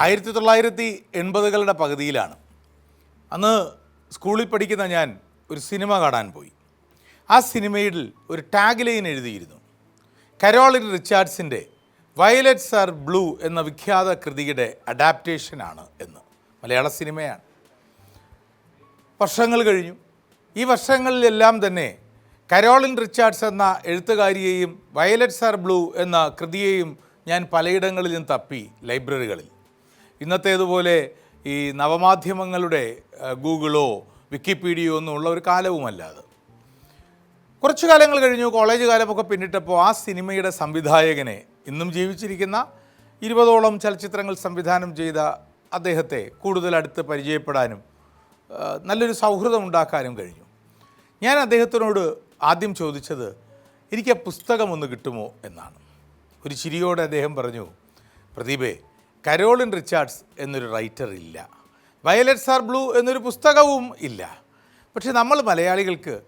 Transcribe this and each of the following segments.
ആയിരത്തി തൊള്ളായിരത്തി എൺപതുകളുടെ പകുതിയിലാണ്. അന്ന് സ്കൂളിൽ പഠിക്കുന്ന ഞാൻ ഒരു സിനിമ കാണാൻ പോയി. ആ സിനിമയിൽ ഒരു ടാഗ് ലൈൻ എഴുതിയിരുന്നു. കരോളിൻ റിച്ചാർഡ്സിന്റെ വയലറ്റ്സ് ആർ ബ്ലൂ എന്ന വിഖ്യാത കൃതിയുടെ അഡാപ്റ്റേഷനാണ് എന്ന്. മലയാള സിനിമയാണ്. വർഷങ്ങൾ കഴിഞ്ഞു. ഈ വർഷങ്ങളിലെല്ലാം തന്നെ കരോളിൻ റിച്ചാർഡ്സ് എന്ന എഴുത്തുകാരിയെയും വയലറ്റ് സാർ ബ്ലൂ എന്ന കൃതിയെയും ഞാൻ പലയിടങ്ങളിലും തപ്പി ലൈബ്രറികളിൽ. ഇന്നത്തേതുപോലെ ഈ നവമാധ്യമങ്ങളുടെ ഗൂഗിളോ വിക്കിപീഡിയയോ ഒന്നും ഉള്ള ഒരു കാലവുമല്ല അത്. കുറച്ചു കാലങ്ങൾ കഴിഞ്ഞു കോളേജ് കാലമൊക്കെ പിന്നിട്ടപ്പോൾ ആ സിനിമയുടെ സംവിധായകനെ ഇന്നും ജീവിച്ചിരിക്കുന്ന ഇരുപതോളം ചലച്ചിത്രങ്ങൾ സംവിധാനം ചെയ്ത അദ്ദേഹത്തെ കൂടുതൽ അടുത്ത് പരിചയപ്പെടാനും നല്ലൊരു സൗഹൃദം ഉണ്ടാക്കാനും കഴിഞ്ഞു. ഞാൻ അദ്ദേഹത്തിനോട് ആദ്യം ചോദിച്ചത് എനിക്ക് ആ പുസ്തകം ഒന്ന് കിട്ടുമോ? എന്നാണ്. ഒരു ചിരിയോടെ അദ്ദേഹം പറഞ്ഞു പ്രദീപേ കരോളിൻ റിച്ചാർഡ്സ് എന്നൊരു റൈറ്റർ ഇല്ല. വയലറ്റ്സ് ആർ ബ്ലൂ എന്നൊരു പുസ്തകവും ഇല്ല. പക്ഷെ നമ്മൾ മലയാളികൾക്ക്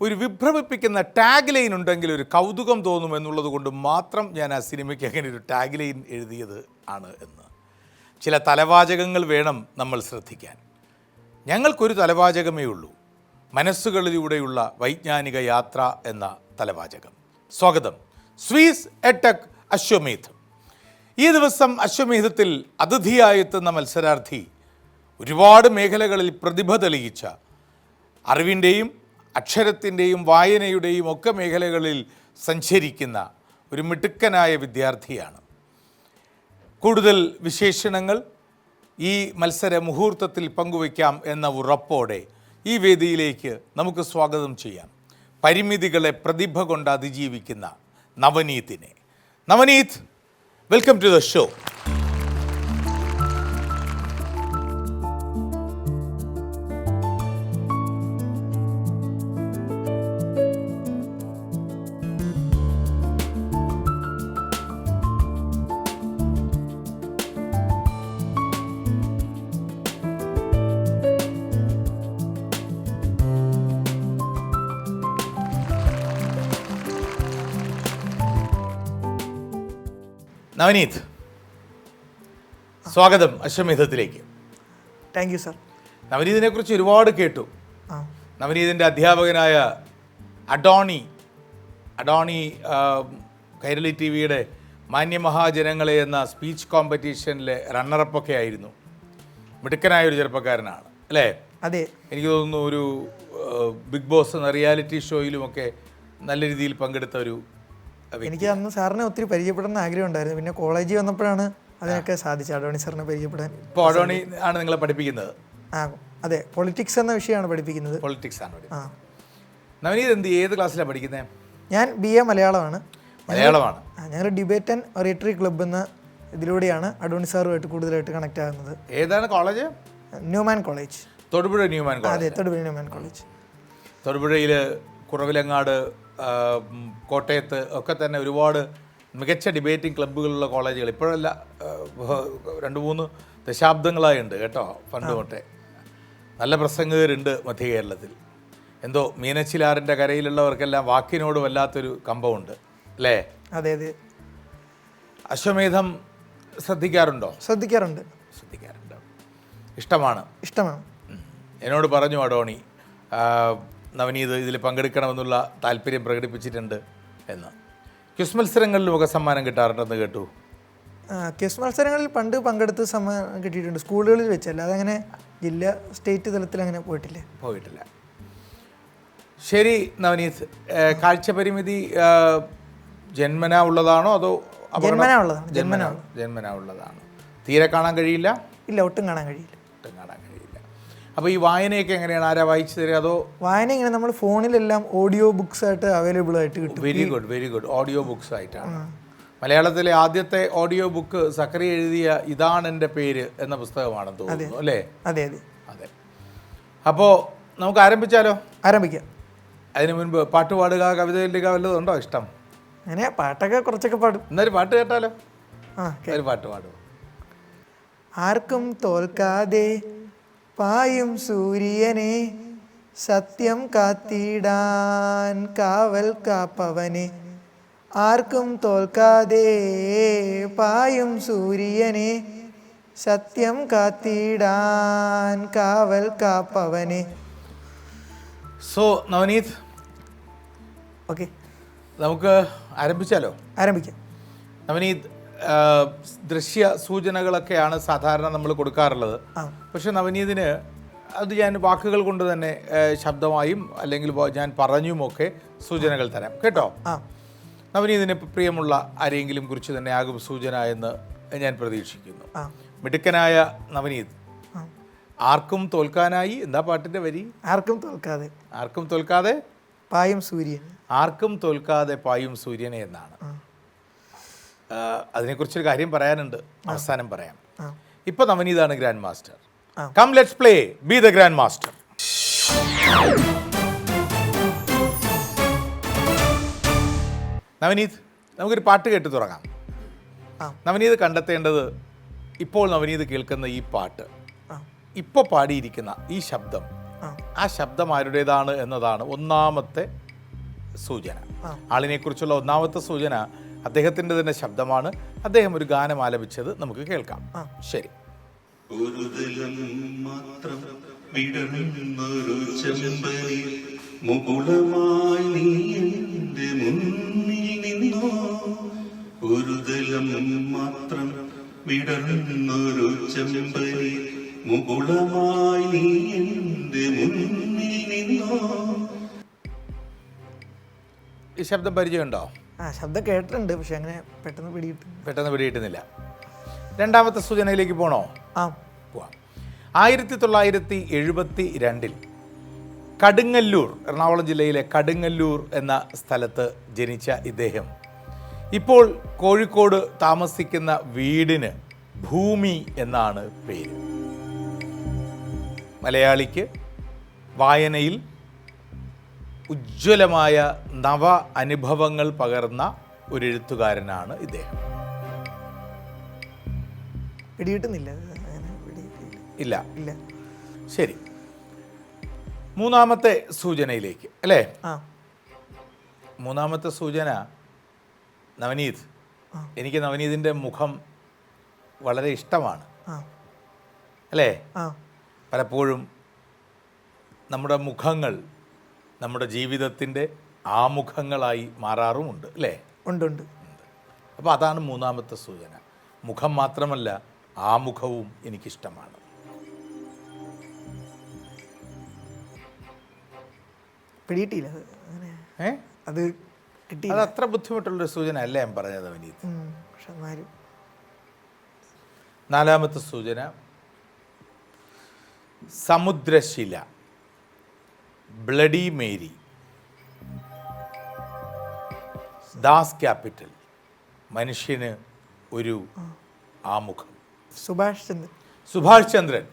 ഒരു വിഭ്രമിപ്പിക്കുന്ന ടാഗ് ലൈൻ ഉണ്ടെങ്കിൽ ഒരു കൗതുകം തോന്നും എന്നുള്ളത് കൊണ്ട് മാത്രം ഞാൻ ആ സിനിമയ്ക്ക് അങ്ങനെ ഒരു ടാഗ് ലൈൻ എഴുതിയത് ആണ് എന്ന്. ചില തലവാചകങ്ങൾ വേണം നമ്മൾ ശ്രദ്ധിക്കാൻ. ഞങ്ങൾക്കൊരു തലവാചകമേ ഉള്ളൂ. മനസ്സുകളിലൂടെയുള്ള വൈജ്ഞാനിക യാത്ര എന്ന തലവാചകം. സ്വാഗതം. സ്വീസ് എടെക് അശ്വമേധ് ഈ ദിവസം അശ്വമേധത്തിൽ അതിഥിയായെത്തുന്ന മത്സരാർത്ഥി ഒരുപാട് മേഖലകളിൽ പ്രതിഭ തെളിയിച്ച അറിവിന്റെയും അക്ഷരത്തിന്റെയും വായനയുടെയും ഒക്കെ മേഖലകളിൽ സഞ്ചരിക്കുന്ന ഒരു മിടുക്കനായ വിദ്യാർത്ഥിയാണ്. കൂടുതൽ വിശേഷണങ്ങൾ ഈ മത്സര മുഹൂർത്തത്തിൽ പങ്കുവയ്ക്കാം എന്ന ഉറപ്പോടെ ഈ വേദിയിലേക്ക് നമുക്ക് സ്വാഗതം ചെയ്യാം. പരിമിതികളെ പ്രതിഭ കൊണ്ട് അതിജീവിക്കുന്ന നവനീതിനെ. Navneeth welcome to the show Navneeth സ്വാഗതം അശ്വമേധത്തിലേക്ക് താങ്ക് യു സർ നവനീതിനെ കുറിച്ച് ഒരുപാട് കേട്ടു. നവനീതിന്റെ അധ്യാപകനായ അഡോണി അഡോണി കൈരളി ടി വിയുടെ മാന്യമഹാജനങ്ങളെ എന്ന സ്പീച്ച് കോമ്പറ്റീഷനിലെ റണ്ണറപ്പൊക്കെ ആയിരുന്നു. മിടുക്കനായ ഒരു ചെറുപ്പക്കാരനാണ് അല്ലേ? അതെ. എനിക്ക് തോന്നുന്നു ഒരു ബിഗ് ബോസ് എന്ന റിയാലിറ്റി ഷോയിലുമൊക്കെ നല്ല രീതിയിൽ പങ്കെടുത്ത ഒരു. എനിക്ക് അന്ന് സാറിനെ ഒത്തിരി പരിചയപ്പെടണം ആഗ്രഹം ഉണ്ടായിരുന്നു പിന്നെ കോളേജിൽ വന്നപ്പോഴാണ് അതിനൊക്കെ സാധിച്ചത് അഡോണി സാറിനെ പരിചയപ്പെടാൻ. ഇപ്പോൾ അഡോണി ആണ് നിങ്ങളെ പഠിപ്പിക്കുന്നത്? ആ അതെ. പൊളിറ്റിക്സ് എന്ന വിഷയമാണ് പഠിപ്പിക്കുന്നത്. പൊളിറ്റിക്സ് ആണ്. ആ. നവനീത് എന്ത് ഏത് ക്ലാസ്സിലാണ് പഠിക്കുന്നത് ഞാൻ ബി എ മലയാളമാണ്. മലയാളമാണ്. ഞങ്ങൾ ഡിബേറ്റ് ആൻഡ് ഒറേറ്ററി ക്ലബ്ബ് എന്ന ഇതിലൂടെയാണ് അഡോണി സാറുമായിട്ട് കൂടുതലായിട്ട് കണക്ട് ആകുന്നത്. ഏതാണ് college Newman college Thodupuzha Newman college അതെ തൊടുപുഴ ന്യൂമാൻ കോളേജ് തൊടുപുഴയിൽ കുറവിലങ്ങാട് കോട്ടയത്ത് ഒക്കെ തന്നെ ഒരുപാട് മികച്ച ഡിബേറ്റിംഗ് ക്ലബ്ബുകളുള്ള കോളേജുകൾ ഇപ്പോഴല്ല രണ്ട് മൂന്ന് ദശാബ്ദങ്ങളായുണ്ട് കേട്ടോ പണ്ട് തൊട്ടേ. നല്ല പ്രസംഗകരുണ്ട് മധ്യ കേരളത്തിൽ. എന്തോ മീനച്ചിലാറിന്റെ കരയിലുള്ളവർക്കെല്ലാം വാക്കിനോട് വല്ലാത്തൊരു കമ്പമുണ്ട് അല്ലേ? അതെ അതെ. അശ്വമേധം ശ്രദ്ധിക്കാറുണ്ടോ? ശ്രദ്ധിക്കാറുണ്ട്. ശ്രദ്ധിക്കാറുണ്ട്. ഇഷ്ടമാണ്. ഇഷ്ടമാണ്. എന്നോട് പറഞ്ഞു അഡോണി നവനീത് ഇതിൽ പങ്കെടുക്കണമെന്നുള്ള താല്പര്യം പ്രകടിപ്പിച്ചിട്ടുണ്ട് എന്ന്. ക്വിസ് ഒക്കെ സമ്മാനം കിട്ടാറുണ്ടെന്ന് കേട്ടു. ക്വിസ് മത്സരങ്ങളിൽ പണ്ട് പങ്കെടുത്ത് സമ്മാനം കിട്ടിയിട്ടുണ്ട്. സ്കൂളുകളിൽ വെച്ചല്ല അതങ്ങനെ ജില്ലാ സ്റ്റേറ്റ് തലത്തിൽ അങ്ങനെ പോയിട്ടില്ല. പോയിട്ടില്ല. ശരി നവനീത്. കാഴ്ച പരിമിതി ജന്മനാ ഉള്ളതാണോ അതോ ജന്മനാ ഉള്ളതാണ്, ജന്മനാ ജന്മനാ ഉള്ളതാണ്. തീരെ കാണാൻ കഴിയില്ല? ഇല്ല ഒട്ടും കാണാൻ കഴിയില്ല. അപ്പോൾ ഈ വായനയൊക്കെ എങ്ങനെയാണ്? ആരാ വായിച്ചു തരിക? അതോ വായന ഇങ്ങനെ നമ്മൾ ഫോണിലെല്ലാം ഓഡിയോ ബുക്സ് ആയിട്ട് അവൈലബിൾ ആയിട്ട് കിട്ടും. Very good very good audio books ആയിട്ടാണ്. മലയാളത്തിലെ ആദ്യത്തെ ഓഡിയോ ബുക്ക് സക്കറി എഴുതിയ ഇതാണ് എന്റെ പേര് എന്ന പുസ്തകമാണെന്ന് തോന്നുന്നു അല്ലേ? അതെ അതെ. അതെ. അപ്പോൾ നമുക്ക് ആരംഭിച്ചാലോ? ആരംഭിക്കാം. അതിനു മുൻപ് പാട്ട് പാടുക കവിത എഴുതുക വല്ലതും ഉണ്ടോ ഇഷ്ടം? അങ്ങനെ പാട്ടൊക്കെ കുറച്ചൊക്കെ പാടും. എന്നൊരു പാട്ട് കേട്ടാലോ? ആ ഒരു പാട്ട് പാടും ആർക്കും തോൽക്കാതെ പായും സൂര്യനെ സത്യം കാത്തിടാൻ കാവൽ കാപ്പവനെ. ആർക്കും തോൽക്കാതെ പായും സൂര്യനെ സത്യം കാത്തിടാൻ കാവൽ കാപ്പവനെ. സോ നവനീത് ഓക്കെ നമുക്ക് ആരംഭിച്ചാലോ? ആരംഭിക്കാം. നവനീത് ദൃശ്യ സൂചനകളൊക്കെയാണ് സാധാരണ നമ്മൾ കൊടുക്കാറുള്ളത്. പക്ഷെ നവനീതിന് അത് ഞാൻ വാക്കുകൾ കൊണ്ട് തന്നെ ശബ്ദമായും അല്ലെങ്കിൽ ഞാൻ പറഞ്ഞുമൊക്കെ സൂചനകൾ തരാം. കേട്ടോ? നവനീതിന് പ്രിയമുള്ള ആരെങ്കിലും കുറിച്ച് തന്നെ ആകും സൂചന എന്ന് ഞാൻ പ്രതീക്ഷിക്കുന്നു. മിടുക്കനായ നവനീത്. ആർക്കും തോൽക്കാനായി എന്താ പാട്ടിന്റെ വരി? ആർക്കും തോൽക്കാതെ. ആർക്കും തോൽക്കാതെ? പായും സൂര്യൻ ആർക്കും തോൽക്കാതെ പായും സൂര്യനെ എന്നാണ്. അതിനെക്കുറിച്ചൊരു കാര്യം പറയാനുണ്ട്. അവസാനം പറയാം. ഇപ്പൊ നവനീതാണ് grand master come let's play be the grand master Navneeth നമുക്കൊരു പാട്ട് കേട്ട് തുടങ്ങാം. നവനീത് കണ്ടെത്തേണ്ടത് ഇപ്പോൾ നവനീത് കേൾക്കുന്ന ഈ പാട്ട്. ഇപ്പോൾ പാടിയിരിക്കുന്ന ഈ ശബ്ദം. ആ. ശബ്ദം ആരുടേതാണ് എന്നതാണ് ഒന്നാമത്തെ സൂചന. ആളിനെക്കുറിച്ചുള്ള ഒന്നാമത്തെ സൂചന അദ്ദേഹത്തിന്റെ തന്നെ ശബ്ദമാണ്. അദ്ദേഹം ഒരു ഗാനം ആലപിച്ചത് നമുക്ക് കേൾക്കാം. ആ. ശരി. മാത്രം വിടർന്നൊരു ചെമ്പനി മുകുളമായി നീ മുന്നിൽ നിന്നോ? ഒരു തലം മാത്രം വിടർന്നൊരു ചെമ്പനി മുകുളമായി നീ മുന്നിൽ നിന്നോ? ഈ ശബ്ദം പരിചയമുണ്ടോ? ആ ശബ്ദം കേട്ടിട്ടുണ്ട് പക്ഷെ അങ്ങനെ പെട്ടെന്ന് പിടിയിട്ട് പെട്ടെന്ന് പിടികിട്ടുന്നില്ല. രണ്ടാമത്തെ സൂചനയിലേക്ക് പോണോ? ആ. പോവാം. ആയിരത്തി തൊള്ളായിരത്തി എഴുപത്തി രണ്ടിൽ കടുങ്ങല്ലൂർ എറണാകുളം ജില്ലയിലെ കടുങ്ങല്ലൂർ എന്ന സ്ഥലത്ത് ജനിച്ച ഇദ്ദേഹം ഇപ്പോൾ കോഴിക്കോട് താമസിക്കുന്ന വീടിന് ഭൂമി എന്നാണ് പേര്. മലയാളിക്ക് വായനയിൽ ഉജ്ജ്വലമായ നവ അനുഭവങ്ങൾ പകർന്ന ഒരു എഴുത്തുകാരനാണ് ഇദ്ദേഹം പിടികിട്ടുന്നില്ല ഇല്ല. ഇല്ല. ശരി. മൂന്നാമത്തെ സൂചനയിലേക്ക് അല്ലേ? മൂന്നാമത്തെ സൂചന നവനീത്. എനിക്ക് നവനീതിന്റെ മുഖം വളരെ ഇഷ്ടമാണ്. അല്ലേ? പലപ്പോഴും നമ്മുടെ മുഖങ്ങൾ നമ്മുടെ ജീവിതത്തിന്റെ ആമുഖങ്ങളായി മാറാറുമുണ്ട് അല്ലേ? ഉണ്ട് ഉണ്ട്. അപ്പോൾ അതാണ് മൂന്നാമത്തെ സൂചന. മുഖം മാത്രമല്ല ആമുഖവും എനിക്കിഷ്ടമാണ്. പിടിയിട്ടില്ല അത്. ഏ? അത് അത്ര ബുദ്ധിമുട്ടുള്ളൊരു സൂചന അല്ല ഞാൻ പറഞ്ഞത് അവനീത് പക്ഷെ എന്നാലും. നാലാമത്തെ സൂചന. സമുദ്രശില. Bloody Mary. Das Kapital. മനുഷ്യന് ഒരു ആമുഖം. സുഭാഷ് ചന്ദ്രൻ. സുഭാഷ് ചന്ദ്രൻ.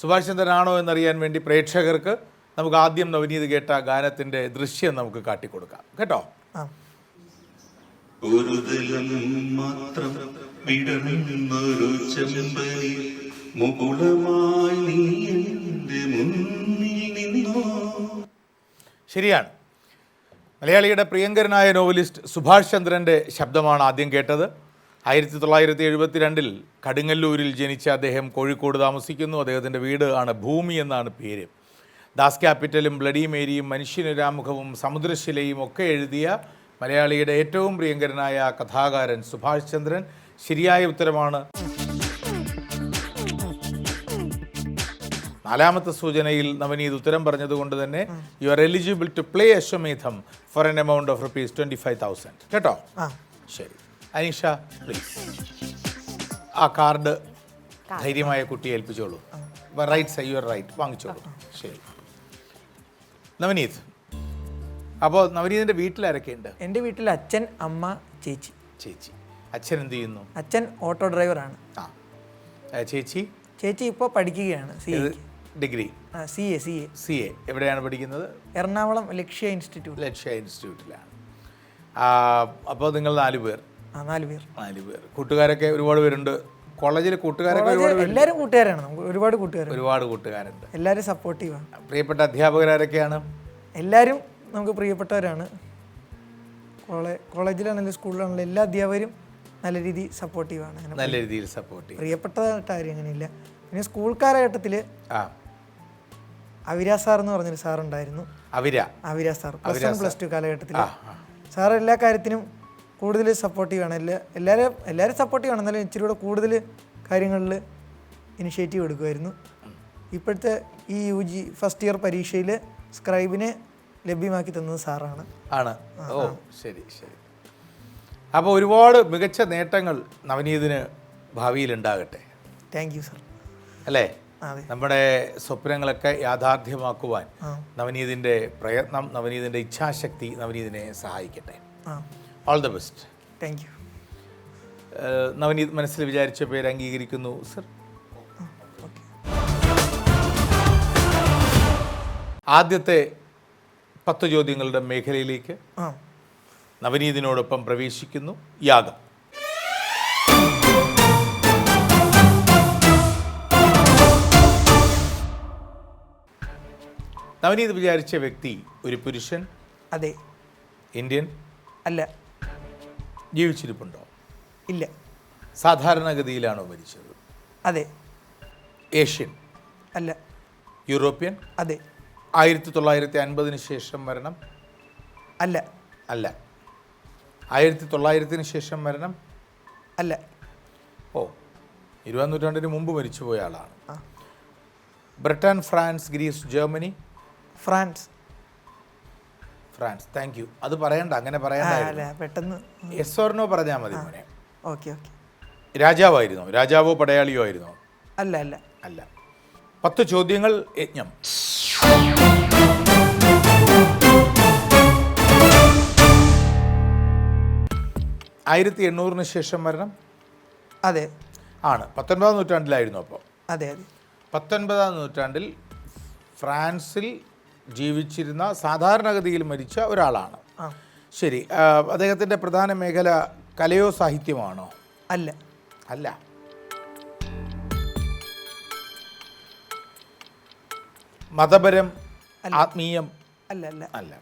സുഭാഷ് ചന്ദ്രൻ ആണോ എന്നറിയാൻ വേണ്ടി പ്രേക്ഷകർക്ക് നമുക്ക് ആദ്യം നവനീത് കേട്ട ഗാനത്തിന്റെ ദൃശ്യം നമുക്ക് കാട്ടിക്കൊടുക്കാം. കേട്ടോ? ഒരു മാത്രം വിടർന്നൊരു ചെമ്പനി മുകുളമായി നീ എന്റെ മുന്നിൽ നിന്നോ? ശരിയാണ്. മലയാളിയുടെ പ്രിയങ്കരനായ നോവലിസ്റ്റ് സുഭാഷ് ചന്ദ്രന്റെ ശബ്ദമാണ് ആദ്യം കേട്ടത്. ആയിരത്തി തൊള്ളായിരത്തി എഴുപത്തി രണ്ടിൽ കടുങ്ങല്ലൂരിൽ ജനിച്ച അദ്ദേഹം കോഴിക്കോട് താമസിക്കുന്നു. അദ്ദേഹത്തിന്റെ വീട് ആണ് ഭൂമി എന്നാണ് പേര്. ദാസ് ക്യാപിറ്റലും ബ്ലഡി മേരിയും മനുഷ്യനുരാമുഖവും സമുദ്രശിലയും ഒക്കെ എഴുതിയ മലയാളിയുടെ ഏറ്റവും പ്രിയങ്കരനായ കഥാകാരൻ സുഭാഷ് ചന്ദ്രൻ. ശരിയായ ഉത്തരമാണ്. നാലാമത്തെ സൂചനയിൽ നവനീത് ഉത്തരം പറഞ്ഞതുകൊണ്ട് തന്നെ you are eligible to play Ashwamedham for an amount of rupees twenty five thousand കേട്ടോ? ശരി. അനീഷ പ്ലീസ് ആ കാർഡ് ധൈര്യമായ കുട്ടിയെ ഏൽപ്പിച്ചോളൂ. റൈറ്റ് സൈ ആർ റൈറ്റ് വാങ്ങിച്ചോളൂ. ശരി. നവനീത് അപ്പോൾ നവനീതിന്റെ വീട്ടിലാരൊക്കെയുണ്ട്? എന്റെ വീട്ടിൽ അച്ഛൻ അമ്മ ചേച്ചി. ചേച്ചി. അച്ഛൻ എന്ത് ചെയ്യുന്നു? അച്ഛൻ ഓട്ടോ ഡ്രൈവറാണ്. ആ. ചേച്ചി? ചേച്ചി ഇപ്പോൾ പഠിക്കുകയാണ് C degree? C A C A C A എവിടെയാണ് പഠിക്കുന്നത്? എറണാകുളം ലക്ഷ്യ ഇൻസ്റ്റിറ്റ്യൂട്ട്. ലക്ഷ്യ ഇൻസ്റ്റിറ്റ്യൂട്ടിലാണ്. അപ്പോൾ നിങ്ങൾ നാല് പേർ? ആ നാല് പേർ. നാല് പേർ. കൂട്ടുകാരൊക്കെ ഒരുപാട് പേരുണ്ട്. കോളേജിൽ കൂട്ടുകാരൊക്കെ ഒരുപാട് എല്ലാവരും കൂട്ടുകാരാണ്. നമുക്ക് ഒരുപാട് കൂട്ടുകാർ ഒരുപാട് കൂട്ടുകാരുണ്ട്. എല്ലാവരും സപ്പോർട്ടീവാണ് പ്രിയപ്പെട്ട അധ്യാപകരാരൊക്കെയാണ്? എല്ലാവരും നമുക്ക് പ്രിയപ്പെട്ടവരാണ്. കോളേ കോളേജിലാണെങ്കിലും സ്കൂളിലാണെങ്കിലും എല്ലാ അധ്യാപകരും നല്ല രീതിയിൽ സപ്പോർട്ടീവാണ് ആണ്. നല്ല രീതിയിൽ സപ്പോർട്ട് പ്രിയപ്പെട്ടതായിട്ട് ആരും അങ്ങനെയില്ല. പിന്നെ സ്കൂൾ കാലഘട്ടത്തിൽ ആ. അവിരാ സാർ എന്ന് പറഞ്ഞൊരു സാറുണ്ടായിരുന്നു. Avira. Avira sir. Plus one plus two കാലഘട്ടത്തിൽ. സാർ എല്ലാ കാര്യത്തിനും കൂടുതൽ സപ്പോർട്ടീവ് ആണ്. എല്ലാ എല്ലാവരും എല്ലാവരും സപ്പോർട്ടീവ് ആണ്. എന്നാലും ഇച്ചിരി കൂടെ കൂടുതൽ കാര്യങ്ങളിൽ ഇനിഷ്യേറ്റീവ് എടുക്കുമായിരുന്നു. ഇപ്പോഴത്തെ ഈ യു ജി ഫസ്റ്റ് ഇയർ പരീക്ഷയിൽ സ്ക്രൈബിനെ ലഭ്യമാക്കി തന്നത് സാറാണ്. ആണ്. ഓ ശരി ശരി. അപ്പോൾ ഒരുപാട് മികച്ച നേട്ടങ്ങൾ നവനീതിന് ഭാവിയിൽ ഉണ്ടാകട്ടെ. താങ്ക് യു സാർ അല്ലേ? നമ്മുടെ സ്വപ്നങ്ങളൊക്കെ യാഥാർത്ഥ്യമാക്കുവാൻ നവനീതിന്റെ പ്രയത്നം നവനീതിന്റെ ഇച്ഛാശക്തി നവനീതിനെ സഹായിക്കട്ടെ. All the best thank you Navneeth മനസ്സിൽ വിചാരിച്ച പേര് അംഗീകരിക്കുന്നു സർ ആദ്യത്തെ പത്ത് ചോദ്യങ്ങളുടെ മേഖലയിലേക്ക് നവനീതിനോടൊപ്പം പ്രവേശിക്കുന്നു യാഗം. നവനീത് വിചാരിച്ച വ്യക്തി ഒരു പുരുഷൻ? അതെ. ഇന്ത്യൻ? അല്ല. ജീവിച്ചിരിപ്പുണ്ടോ? ഇല്ല. സാധാരണഗതിയിലാണോ മരിച്ചത്? അതെ. ഏഷ്യൻ? അല്ല. യൂറോപ്യൻ? അതെ. ആയിരത്തി തൊള്ളായിരത്തി അൻപതിന് ശേഷം മരണം? അല്ല. അല്ല. ആയിരത്തി തൊള്ളായിരത്തിന് ശേഷം മരണം? അല്ല. ഓ ഇരുപതാം നൂറ്റാണ്ടിന് മുമ്പ് മരിച്ചുപോയ ആളാണ്. Britain France Greece Germany France. France. Thank you അത് പറയണ്ട അങ്ങനെ പറയാനോ പറയണ്ട പെട്ടെന്ന്. എസ് ഓർനോ പറഞ്ഞാൽ മതി മോനെ. Okay okay. രാജാവായിരുന്നോ. രാജാവോ പടയാളിയോ ആയിരുന്നോ? അല്ല അല്ല. അല്ല. പത്ത് ചോദ്യങ്ങൾ യജ്ഞം. ആയിരത്തി എണ്ണൂറിന് ശേഷം മരണം? അതെ. ആണ്. പത്തൊൻപതാം നൂറ്റാണ്ടിലായിരുന്നു അപ്പോൾ. അതെ അതെ. പത്തൊൻപതാം നൂറ്റാണ്ടിൽ ഫ്രാൻസിൽ ജീവിച്ചിരുന്ന സാധാരണഗതിയിൽ മരിച്ച ഒരാളാണ്. ശരി അദ്ദേഹത്തിന്റെ പ്രധാന മേഖല കലയോ സാഹിത്യമാണോ? അല്ല. അല്ല. മതപരം ആത്മീയം? അല്ല അല്ല. അല്ല.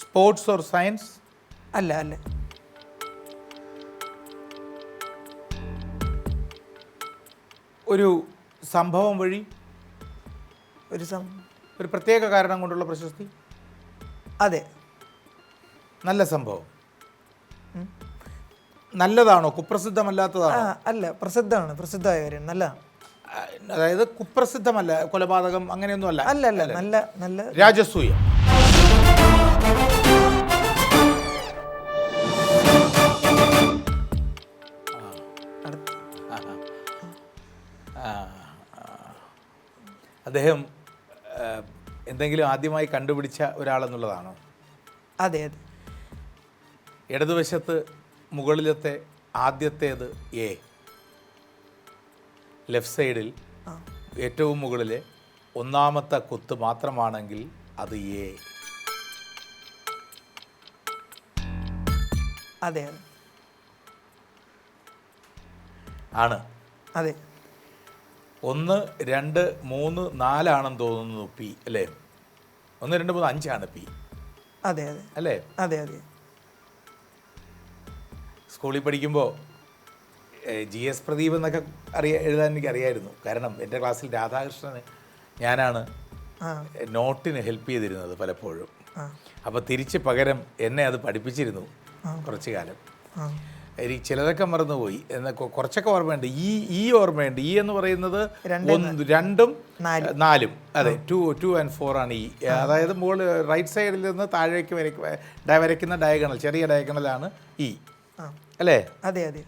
Sports or science? അല്ല അല്ല. ഒരു സംഭവം വഴി ഒരു സം ഒരു പ്രത്യേക കാരണം കൊണ്ടുള്ള പ്രശസ്തി? അതെ. നല്ല സംഭവം. നല്ലതാണോ? കുപ്രസിദ്ധമല്ലാത്തതാണോ? അല്ല പ്രസിദ്ധമാണ്. പ്രസിദ്ധമായ കാര്യം. നല്ല. അതായത് കുപ്രസിദ്ധമല്ല കൊലപാതകം അങ്ങനെയൊന്നും അല്ല അല്ല അല്ല? നല്ല നല്ല. രാജസൂയ. അദ്ദേഹം എന്തെങ്കിലും ആദ്യമായി കണ്ടുപിടിച്ച ഒരാളെന്നുള്ളതാണോ? അതെ അതെ. ഇടതുവശത്ത് മുകളിലത്തെ ആദ്യത്തേത് എ ലെഫ്റ്റ് സൈഡിൽ ഏറ്റവും മുകളിലെ ഒന്നാമത്തെ കുത്ത് മാത്രമാണെങ്കിൽ അത് എ അതെ ആണ്. അതെ. ഒന്ന് രണ്ട് മൂന്ന് നാലാണെന്ന് തോന്നുന്നു പി അല്ലേ? ഒന്ന് രണ്ട് മൂന്ന് അഞ്ചാണ് പി. അതെ അതെ. അല്ലേ? അതെ അതെ. സ്കൂളിൽ പഠിക്കുമ്പോൾ ജി എസ് പ്രദീപ് എന്നൊക്കെ അറിയ എഴുതാൻ എനിക്ക് അറിയായിരുന്നു കാരണം എന്റെ ക്ലാസ്സിൽ രാധാകൃഷ്ണന് ഞാനാണ് നോട്ടിന് ഹെൽപ്പ് ചെയ്തിരുന്നത് പലപ്പോഴും. അപ്പോൾ തിരിച്ച് പകരം എന്നെ അത് പഠിപ്പിച്ചിരുന്നു കുറച്ച് കാലം. എനിക്ക് ചിലതൊക്കെ മറന്നുപോയി. എന്നൊക്കെ കുറച്ചൊക്കെ ഓർമ്മയുണ്ട്. ഈ ഈ ഓർമ്മയുണ്ട്. ഈ എന്ന് പറയുന്നത് രണ്ടും നാലും. അതെ ടു ടു ആൻഡ് ഫോർ ആണ് ഈ. അതായത് മുകളിൽ റൈറ്റ് സൈഡിൽ നിന്ന് താഴേക്ക് വരയ്ക്ക വരയ്ക്കുന്ന ഡയഗണൽ ചെറിയ ഡയഗണലാണ് ഈ. അല്ലേ? അതെ അതെ.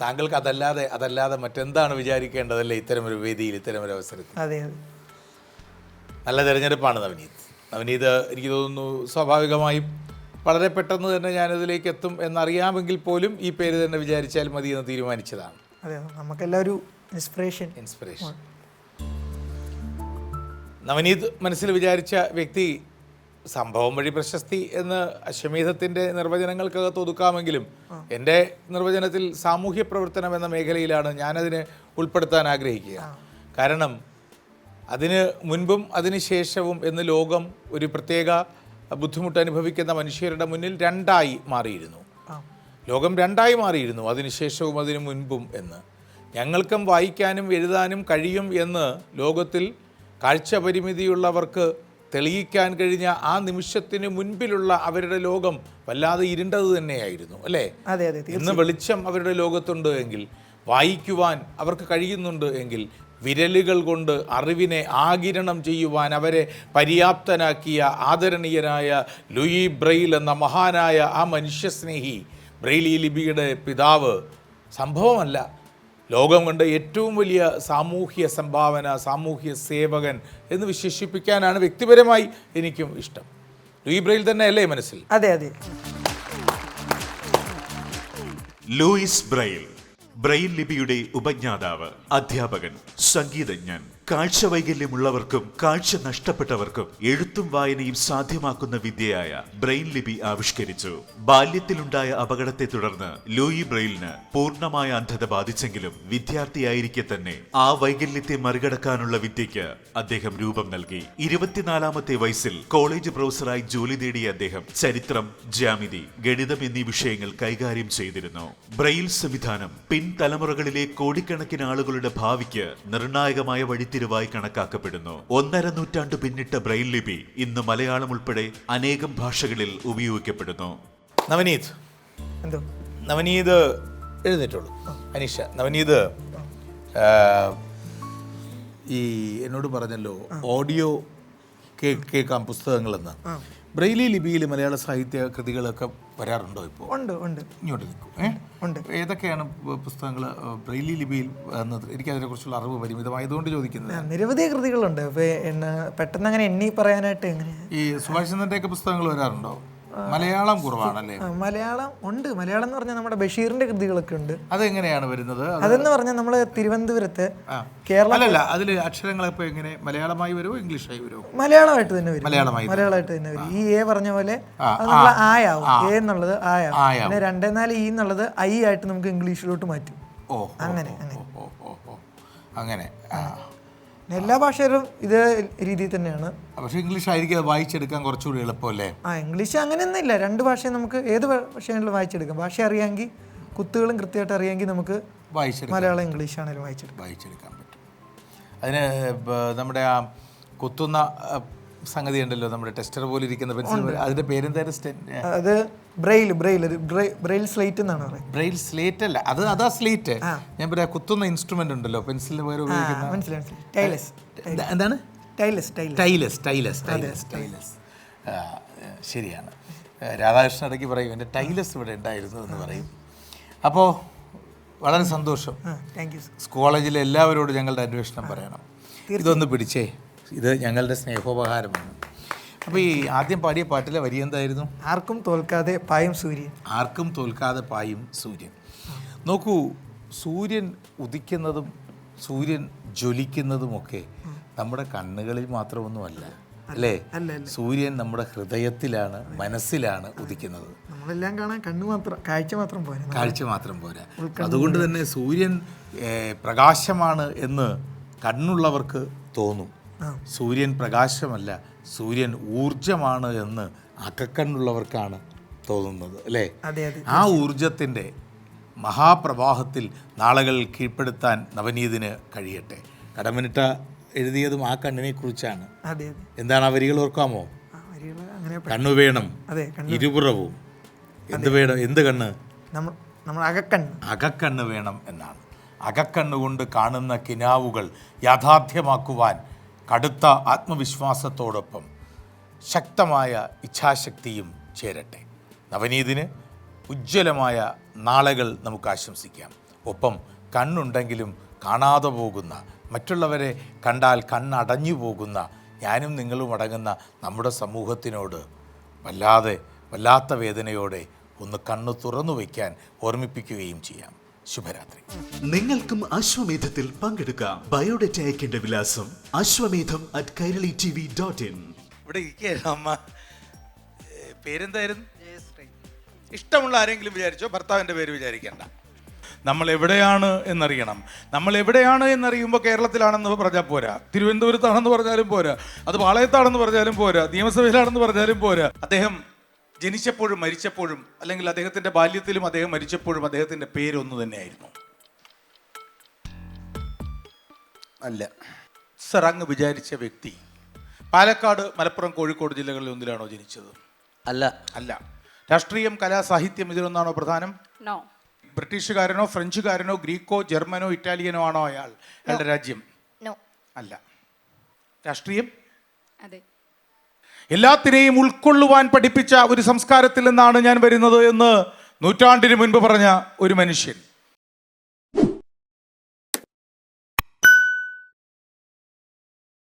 താങ്കൾക്ക് അതല്ലാതെ അതല്ലാതെ മറ്റെന്താണ് വിചാരിക്കേണ്ടതല്ലേ ഒരു വേദിയിൽ ഇത്തരമൊരു അവസരത്തിൽ? അതെ അതെ. നല്ല തിരഞ്ഞെടുപ്പാണ് നവനീത്. നവനീത് എനിക്ക് തോന്നുന്നു സ്വാഭാവികമായും വളരെ പെട്ടെന്ന് തന്നെ ഞാനിതിലേക്ക് എത്തും എന്നറിയാമെങ്കിൽ പോലും ഈ പേര് തന്നെ വിചാരിച്ചാൽ മതി എന്ന് തീരുമാനിച്ചതാണ്. അതെ നമുക്കെല്ലാം ഒരു ഇൻസ്പിറേഷൻ ഇൻസ്പിറേഷൻ നവനീത് മനസ്സിൽ വിചാരിച്ച വ്യക്തി സംഭവം വഴി പ്രശസ്തി എന്ന് അശ്വമേധത്തിന്റെ നിർവചനങ്ങൾക്കകത്ത് ഒതുക്കാമെങ്കിലും എന്റെ നിർവചനത്തിൽ സാമൂഹ്യ പ്രവർത്തനം എന്ന മേഖലയിലാണ് ഞാനതിനെ ഉൾപ്പെടുത്താൻ ആഗ്രഹിക്കുക. കാരണം അതിന് മുൻപും അതിന് ശേഷവും എന്ന് ലോകം ഒരു പ്രത്യേക ബുദ്ധിമുട്ട് അനുഭവിക്കുന്ന മനുഷ്യരുടെ മുന്നിൽ രണ്ടായി മാറിയിരുന്നു. ലോകം രണ്ടായി മാറിയിരുന്നു. അതിനുശേഷവും അതിനു മുൻപും എന്ന്. ഞങ്ങൾക്കും വായിക്കാനും എഴുതാനും കഴിയും എന്ന് ലോകത്തിൽ കാഴ്ച പരിമിതിയുള്ളവർക്ക് തെളിയിക്കാൻ കഴിഞ്ഞ ആ നിമിഷത്തിന് മുൻപിലുള്ള അവരുടെ ലോകം വല്ലാതെ ഇരുണ്ടത് തന്നെയായിരുന്നു അല്ലേ? ഇന്ന് വെളിച്ചം അവരുടെ ലോകത്തുണ്ട് എങ്കിൽ വായിക്കുവാൻ അവർക്ക് കഴിയുന്നുണ്ട് എങ്കിൽ വിരലുകൾ കൊണ്ട് അറിവിനെ ആകിരണം ചെയ്യുവാൻ അവരെ പര്യാപ്തനാക്കിയ ആദരണീയനായ ലൂയി ബ്രെയിൽ എന്ന മഹാനായ ആ മനുഷ്യസ്നേഹി ബ്രെയിലി ലിപിയുടെ പിതാവ് സംഭവമല്ല. ലോകം കണ്ട ഏറ്റവും വലിയ സാമൂഹ്യ സംഭാവന സാമൂഹ്യ സേവകൻ എന്ന് വിശേഷിപ്പിക്കാനാണ് വ്യക്തിപരമായി എനിക്കും ഇഷ്ടം. ലൂയി ബ്രെയിൽ തന്നെ അല്ലേ മനസ്സിൽ? അതെ അതെ. Luis Braille. ബ്രെയിൽ ലിപിയുടെ ഉപജ്ഞാതാവ് അധ്യാപകൻ സംഗീതജ്ഞൻ. കാഴ്ചവൈകല്യമുള്ളവർക്കും കാഴ്ച നഷ്ടപ്പെട്ടവർക്കും എഴുത്തും വായനയും സാധ്യമാക്കുന്ന വിദ്യയായ ബ്രെയിൻ ലിപി ആവിഷ്കരിച്ചു. ബാല്യത്തിലുണ്ടായ അപകടത്തെ തുടർന്ന് ലൂയി ബ്രെയിലിന് പൂർണമായ അന്ധത ബാധിച്ചെങ്കിലും വിദ്യാർത്ഥിയായിരിക്കെ തന്നെ ആ വൈകല്യത്തെ മറികടക്കാനുള്ള വിദ്യയ്ക്ക് അദ്ദേഹം രൂപം നൽകി. ഇരുപത്തിനാലാമത്തെ വയസ്സിൽ കോളേജ് പ്രൊഫസറായി ജോലി നേടിയ അദ്ദേഹം ചരിത്രം ജ്യാമിതി ഗണിതം എന്നീ വിഷയങ്ങൾ കൈകാര്യം ചെയ്തിരുന്നു. ബ്രെയിൽ സംവിധാനം പിൻതലമുറകളിലെ കോടിക്കണക്കിന് ആളുകളുടെ ഭാവിക്ക് നിർണായകമായ വഴിത്തിരിവായി കണക്കാക്കപ്പെടുന്നു. ഒന്നര നൂറ്റാണ്ട് പിന്നിട്ട ബ്രെയിൽ ലിപി ഇന്ന് മലയാളം ഉൾപ്പെടെ അനേകം ഭാഷകളിൽ ഉപയോഗിക്കപ്പെടുന്നു. നവനീത്. എന്തോ? നവനീത് എഴുന്നേറ്റുള്ളൂ. അനീഷ നവനീത് ആ, ഈ എന്നോട് പറഞ്ഞല്ലോ ഓഡിയോ കേ കേൾക്കാം പുസ്തകങ്ങളെന്ന്. ബ്രെയിലി ലിപിയിൽ മലയാള സാഹിത്യ കൃതികളൊക്കെ വരാറുണ്ടോ ഇപ്പോൾ ഉണ്ട് ഉണ്ട്. ഇങ്ങോട്ട് നിൽക്കും ഉണ്ട്. ഏതൊക്കെയാണ് പുസ്തകങ്ങൾ ബ്രെയിലി ലിപിയിൽ വന്നത്? എനിക്കതിനെക്കുറിച്ചുള്ള അറിവ് പരിമിതമായതുകൊണ്ട് ചോദിക്കുന്നത്. നിരവധി കൃതികളുണ്ട്. പെട്ടെന്ന് അങ്ങനെ എണ്ണി പറയാനായിട്ട് എങ്ങനെ ഈ സുഭാഷ് ചന്ദ്രന്റെയൊക്കെ പുസ്തകങ്ങൾ വരാറുണ്ടോ? മലയാളം കുറവാണല്ലേ? മലയാളം ഉണ്ട്. മലയാളം എന്ന് പറഞ്ഞാൽ നമ്മുടെ ബഷീറിന്റെ കൃതികളൊക്കെ ഉണ്ട്. അതെങ്ങനെയാണ് വരുന്നത്? അത് അതെന്ന് പറഞ്ഞാൽ നമ്മൾ തിരുവനന്തപുരത്ത്. കേരള അല്ല അതിൽ അക്ഷരങ്ങളൊക്കെ എങ്ങനെ മലയാളമായി വരുമോ ഇംഗ്ലീഷായി വരുമോ മലയാളമായിട്ട് തന്നെ വരും. മലയാളമായി മലയാളമായിട്ട് തന്നെ വരും. ഈ എ പറഞ്ഞ പോലെ അത് ആയാവും എ എന്നുള്ളത് ആയാവും. പിന്നെ രണ്ടേ നാല് ഈ എന്നുള്ളത് ഐ ആയിട്ട് നമുക്ക് ഇംഗ്ലീഷിലോട്ട് മാറ്റും. ഓ അങ്ങനെ അങ്ങനെ. അങ്ങനെ എല്ലാ ഭാഷയിലും ഇതേ രീതിയിൽ തന്നെയാണ്. പക്ഷേ ഇംഗ്ലീഷ് ആയിരിക്കും അത് വായിച്ചെടുക്കാൻ കുറച്ചുകൂടി എളുപ്പമല്ലേ? ആ ഇംഗ്ലീഷ് അങ്ങനെയൊന്നുമില്ല. രണ്ട് ഭാഷയും നമുക്ക് ഏത് ഭാഷയാണെങ്കിലും വായിച്ചെടുക്കാം. ഭാഷ അറിയാമെങ്കിൽ കുത്തുകളും കൃത്യമായിട്ട് അറിയാമെങ്കിൽ നമുക്ക് വായിച്ചെടുക്കാം. മലയാളം ഇംഗ്ലീഷ് ആണെങ്കിലും വായിച്ചെടുക്കാം. വായിച്ചെടുക്കാൻ പറ്റും. അതിന് നമ്മുടെ ആ കുത്തുന്ന സംഗതി ഉണ്ടല്ലോ നമ്മുടെ ടെസ്റ്റർ പോലെ ഇരിക്കുന്ന പെൻസിൽ അതിന്റെ പേരെന്തായാലും സ്റ്റെ അത് ബ്രെയിൽ ബ്രെയിൽ ബ്രെയിൽ സ്ലേറ്റ് എന്നാണ് പറയുന്നത്. ബ്രെയിൽ സ്ലേറ്റ് അല്ല അത് അതാ സ്ലേറ്റ്. ഞാൻ പറയാ കുത്തുന്ന ഇൻസ്ട്രുമെന്റ് ഉണ്ടല്ലോ പെൻസിലിന് പകരം ഉപയോഗിക്കുന്ന എന്താണ്? Stylus stylus. Stylus stylus stylus ശരിയാണ്. രാധാകൃഷ്ണൻ ഇടയ്ക്ക് പറയും എന്റെ ടൈലസ് ഇവിടെ ഉണ്ടായിരുന്നു എന്ന് പറയും. അപ്പോൾ വളരെ സന്തോഷം. താങ്ക് യു കോളേജിലെ എല്ലാവരോടും ഞങ്ങളുടെ അന്വേഷണം പറയണം. ഇതൊന്ന് പിടിച്ചേ. ഇത് ഞങ്ങളുടെ സ്നേഹോപഹാരമാണ്. അപ്പോൾ ഈ ആദ്യം പാടിയ പാട്ടിലെ വരി എന്തായിരുന്നു? ആർക്കും തോൽക്കാതെ പായും സൂര്യൻ. ആർക്കും തോൽക്കാതെ പായും സൂര്യൻ. നോക്കൂ സൂര്യൻ ഉദിക്കുന്നതും സൂര്യൻ ജ്വലിക്കുന്നതുമൊക്കെ നമ്മുടെ കണ്ണുകളിൽ മാത്രമൊന്നുമല്ല. അല്ലേ. സൂര്യൻ നമ്മുടെ ഹൃദയത്തിലാണ് മനസ്സിലാണ് ഉദിക്കുന്നത്. നമ്മളെല്ലാം കാണാൻ കണ്ണ് മാത്രം കാഴ്ച മാത്രം പോരാ. കാഴ്ച മാത്രം പോരാ. അതുകൊണ്ട് തന്നെ സൂര്യൻ പ്രകാശമാണ് എന്ന് കണ്ണുള്ളവർക്ക് തോന്നും. സൂര്യൻ പ്രകാശമല്ല സൂര്യൻ ഊർജമാണ് എന്ന് അകക്കണ്ണുള്ളവർക്കാണ് തോന്നുന്നത് അല്ലേ? ആ ഊർജത്തിന്റെ മഹാപ്രവാഹത്തിൽ നാളകൾ കീഴ്പ്പെടുത്താൻ നവനീതിന് കഴിയട്ടെ. കടമനിട്ട എഴുതിയതും ആ കണ്ണിനെ കുറിച്ചാണ് അതെ അതെ. എന്താണ് ആ വരികൾ ഓർക്കാമോ? കണ്ണു വേണം ഇരുപുറവും. എന്ത് വേണം? എന്ത് കണ്ണ്? നമ്മൾ അകക്കണ്ണ്. അകക്കണ്ണ് വേണം എന്നാണ്. അകക്കണ്ണുകൊണ്ട് കാണുന്ന കിനാവുകൾ യാഥാർത്ഥ്യമാക്കുവാൻ കടുത്ത ആത്മവിശ്വാസത്തോടൊപ്പം ശക്തമായ ഇച്ഛാശക്തിയും ചേരട്ടെ. നവനീതിന് ഉജ്ജ്വലമായ നാളുകൾ നമുക്ക് ആശംസിക്കാം. ഒപ്പം കണ്ണുണ്ടെങ്കിലും കാണാതെ പോകുന്ന മറ്റുള്ളവരെ കണ്ടാൽ കണ്ണടഞ്ഞു പോകുന്ന ഞാനും നിങ്ങളും അടങ്ങുന്ന നമ്മുടെ സമൂഹത്തിനോട് വല്ലാതെ വല്ലാത്ത വേദനയോടെ ഒന്ന് കണ്ണു തുറന്നു വയ്ക്കാൻ ഓർമ്മിപ്പിക്കുകയും ചെയ്യാം. ശുഭരാത്രി. നിങ്ങൾക്കും അശ്വമേധത്തിൽ പങ്കെടുക്കാം. ബയോഡേറ്റ അയക്കേണ്ട വിലാസം Ashwamedham at Kairali T V dot in ഇവിടെ അമ്മ. പേരെന്തായിരുന്നു? ഇഷ്ടമുള്ള ആരെങ്കിലും വിചാരിച്ചോ? ഭർത്താവിന്റെ പേര് വിചാരിക്കേണ്ട. നമ്മൾ എവിടെയാണ് എന്നറിയണം. നമ്മൾ എവിടെയാണ് എന്നറിയുമ്പോൾ കേരളത്തിലാണെന്ന് പറഞ്ഞാൽ പോരാ. തിരുവനന്തപുരത്താണെന്ന് പറഞ്ഞാലും പോരാ. അത് പാളയത്താണെന്ന് പറഞ്ഞാലും പോരാ. നിയമസഭയിലാണെന്ന് പറഞ്ഞാലും പോരാ. അദ്ദേഹം ജനിച്ചപ്പോഴും മരിച്ചപ്പോഴും അല്ലെങ്കിൽ അദ്ദേഹത്തിന്റെ ബാല്യത്തിലും അദ്ദേഹം മരിച്ചപ്പോഴും അദ്ദേഹത്തിന്റെ പേര് ഒന്ന് തന്നെയായിരുന്നു. അല്ല. സർ അങ്ങ് വിചാരിച്ച വ്യക്തി പാലക്കാട് മലപ്പുറം കോഴിക്കോട് ജില്ലകളിൽ ഒന്നിലാണോ ജനിച്ചത്? അല്ല. അല്ല. രാഷ്ട്രീയം കലാ സാഹിത്യം ഇതിലൊന്നാണോ പ്രധാനം? നോ. ബ്രിട്ടീഷുകാരനോ ഫ്രഞ്ചുകാരനോ ഗ്രീക്കോ ജർമ്മനോ ഇറ്റാലിയനോ ആണോ അയാൾ? അയാളുടെ രാജ്യം? നോ. അല്ല. രാഷ്ട്രീയം? അതെ. എല്ലാത്തിനെയും ഉൾക്കൊള്ളുവാൻ പഠിപ്പിച്ച ഒരു സംസ്കാരത്തിൽ നിന്നാണ് ഞാൻ വരുന്നത് എന്ന് നൂറ്റാണ്ടിന് മുൻപ് പറഞ്ഞ ഒരു മനുഷ്യൻ.